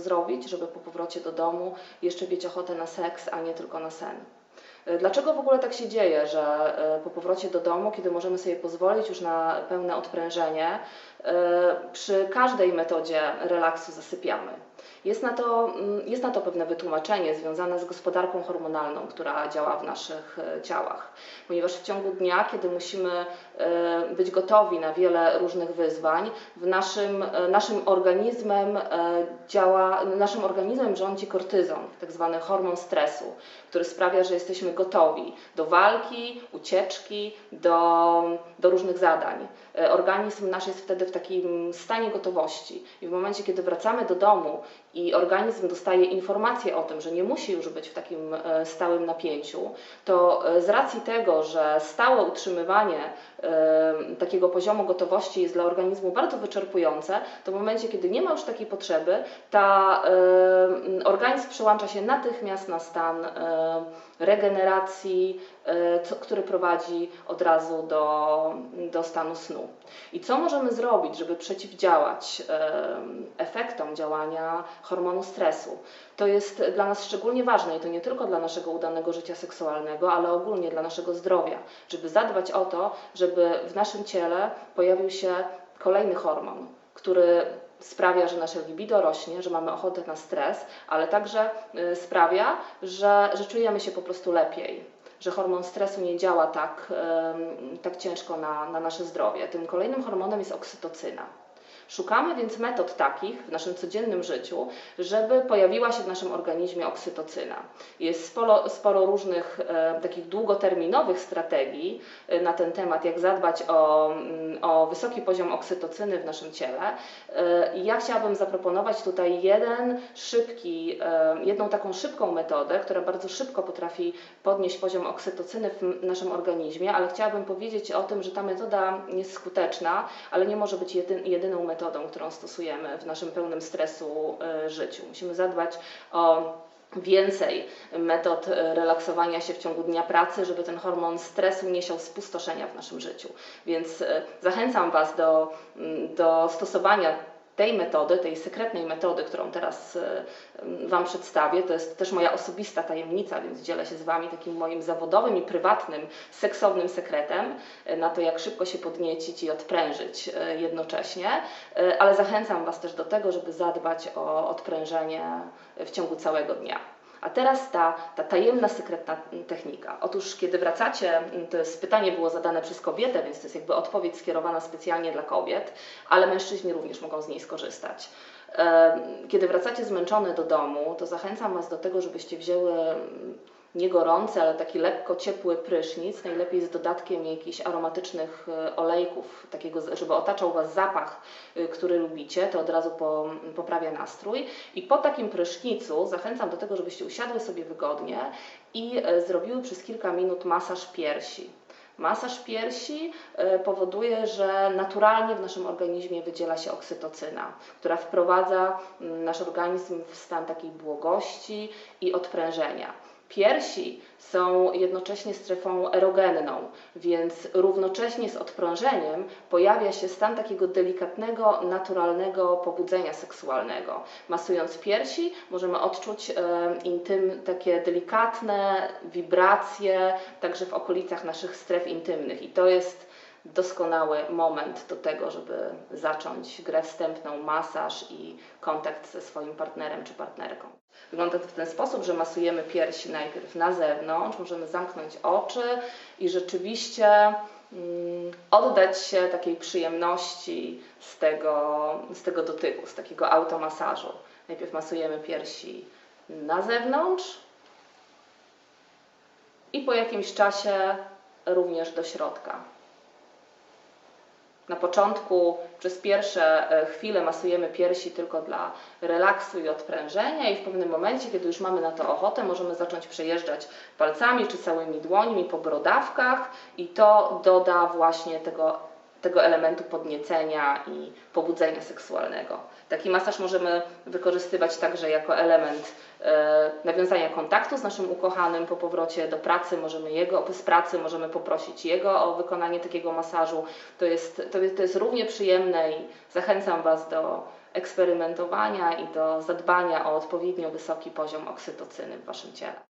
zrobić, żeby po powrocie do domu jeszcze mieć ochotę na seks, a nie tylko na sen. Dlaczego w ogóle tak się dzieje, że e, po powrocie do domu, kiedy możemy sobie pozwolić już na pełne odprężenie, e, przy każdej metodzie relaksu zasypiamy? Jest na, to, mm, jest na to pewne wytłumaczenie związane z gospodarką hormonalną, która działa w naszych e, ciałach. Ponieważ w ciągu dnia, kiedy musimy być gotowi na wiele różnych wyzwań, w naszym, naszym organizmem działa, naszym organizmem rządzi kortyzon, tak zwany hormon stresu, który sprawia, że jesteśmy gotowi do walki, ucieczki, do, do różnych zadań. E, Organizm nasz jest wtedy w takim stanie gotowości i w momencie, kiedy wracamy do domu i organizm dostaje informację o tym, że nie musi już być w takim e, stałym napięciu, to e, z racji tego, że stałe utrzymywanie takiego poziomu gotowości jest dla organizmu bardzo wyczerpujące, to w momencie, kiedy nie ma już takiej potrzeby, ta organizm przełącza się natychmiast na stan regeneracji, który prowadzi od razu do, do stanu snu. I co możemy zrobić, żeby przeciwdziałać efektom działania hormonu stresu? To jest dla nas szczególnie ważne i to nie tylko dla naszego udanego życia seksualnego, ale ogólnie dla naszego zdrowia, żeby zadbać o to, żeby w naszym ciele pojawił się kolejny hormon, który sprawia, że nasze libido rośnie, że mamy ochotę na stres, ale także y, sprawia, że, że czujemy się po prostu lepiej, że hormon stresu nie działa tak, tak ciężko na, na nasze zdrowie. Tym kolejnym hormonem jest oksytocyna. Szukamy więc metod takich w naszym codziennym życiu, żeby pojawiła się w naszym organizmie oksytocyna. Jest sporo, sporo różnych e, takich długoterminowych strategii e, na ten temat, jak zadbać o, mm, o wysoki poziom oksytocyny w naszym ciele. E, ja chciałabym zaproponować tutaj jeden szybki, e, jedną taką szybką metodę, która bardzo szybko potrafi podnieść poziom oksytocyny w naszym organizmie, ale chciałabym powiedzieć o tym, że ta metoda jest skuteczna, ale nie może być jedyn, jedyną metodą, którą stosujemy w naszym pełnym stresu e, życiu. Musimy zadbać o więcej metod e, relaksowania się w ciągu dnia pracy, żeby ten hormon stresu nie siał spustoszenia w naszym życiu. Więc e, zachęcam Was do, mm, do stosowania tej metody, tej sekretnej metody, którą teraz e, Wam przedstawię, to jest też moja osobista tajemnica, więc dzielę się z Wami takim moim zawodowym i prywatnym, seksownym sekretem e, na to, jak szybko się podniecić i odprężyć e, jednocześnie, ale zachęcam Was też do tego, żeby zadbać o odprężenie w ciągu całego dnia. A teraz ta, ta tajemna, sekretna technika. Otóż, kiedy wracacie, to jest pytanie było zadane przez kobietę, więc to jest jakby odpowiedź skierowana specjalnie dla kobiet, ale mężczyźni również mogą z niej skorzystać. E, Kiedy wracacie zmęczone do domu, to zachęcam Was do tego, żebyście wzięły mm, nie gorący, ale taki lekko ciepły prysznic, najlepiej z dodatkiem jakichś aromatycznych e, olejków, takiego, żeby otaczał Was zapach, y, który lubicie, to od razu po, poprawia nastrój. I po takim prysznicu zachęcam do tego, żebyście usiadły sobie wygodnie i e, zrobiły przez kilka minut masaż piersi. Masaż piersi e, powoduje, że naturalnie w naszym organizmie wydziela się oksytocyna, która wprowadza nasz organizm w stan takiej błogości i odprężenia. Piersi są jednocześnie strefą erogenną, więc równocześnie z odprężeniem pojawia się stan takiego delikatnego, naturalnego pobudzenia seksualnego. Masując piersi możemy odczuć e, intym, takie delikatne wibracje, także w okolicach naszych stref intymnych i to jest doskonały moment do tego, żeby zacząć grę wstępną, masaż i kontakt ze swoim partnerem czy partnerką. Wygląda to w ten sposób, że masujemy piersi najpierw na zewnątrz, możemy zamknąć oczy i rzeczywiście mm, oddać się takiej przyjemności z tego, z tego dotyku, z takiego automasażu. Najpierw masujemy piersi na zewnątrz i po jakimś czasie również do środka. Na początku przez pierwsze e, chwile masujemy piersi tylko dla relaksu i odprężenia i w pewnym momencie, kiedy już mamy na to ochotę, możemy zacząć przejeżdżać palcami czy całymi dłońmi po brodawkach i to doda właśnie tego tego elementu podniecenia i pobudzenia seksualnego. Taki masaż możemy wykorzystywać także jako element e, nawiązania kontaktu z naszym ukochanym po powrocie do pracy. Możemy jego, z pracy możemy poprosić jego o wykonanie takiego masażu. To jest, to to jest równie przyjemne i zachęcam Was do eksperymentowania i do zadbania o odpowiednio wysoki poziom oksytocyny w Waszym ciele.